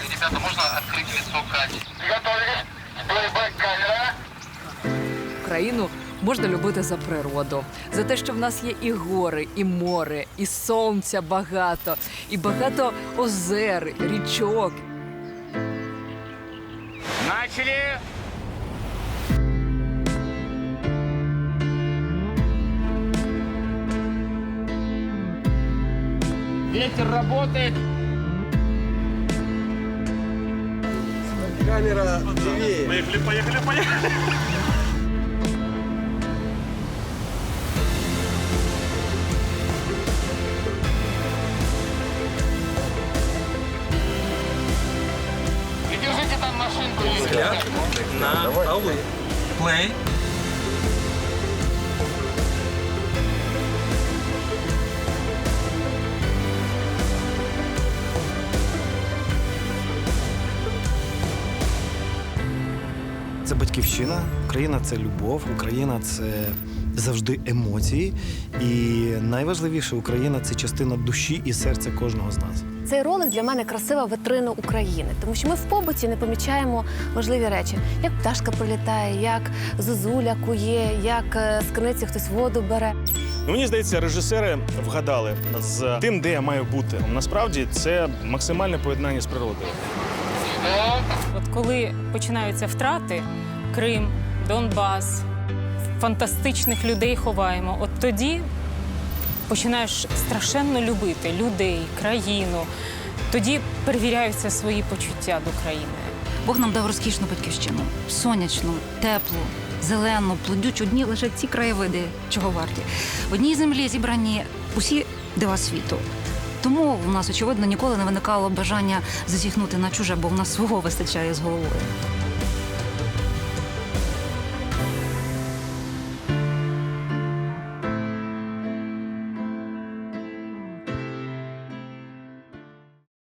Ребята, можно открыть лицо Кати? Готовились? Плейбэк камера. Україну можна любити за природу, за те, що в нас є і гори, і море, і сонця багато, і багато озер, річок. Начали. Ветер работает. Камера левее. Поехали, поехали, поехали. И держите там машинку. На полы. Плей. Це батьківщина, Україна це любов, Україна це завжди емоції. І найважливіше, Україна це частина душі і серця кожного з нас. Цей ролик для мене красива витрина України, тому що ми в побуті не помічаємо важливі речі, як пташка прилітає, як зозуля кує, як е, з криниці хтось воду бере. Ну, мені здається, режисери вгадали з тим, де я маю бути. Насправді це максимальне поєднання з природою. От коли починаються втрати, Крим, Донбас, фантастичних людей ховаємо, от тоді починаєш страшенно любити людей, країну. Тоді перевіряються свої почуття до країни. Бог нам дав розкішну батьківщину, сонячну, теплу, зелену, плодючу. Одні лише ці краєвиди, чого варті. В одній землі зібрані усі дива світу. Тому в нас, очевидно, ніколи не виникало бажання зазіхнути на чуже, бо в нас свого вистачає з головою.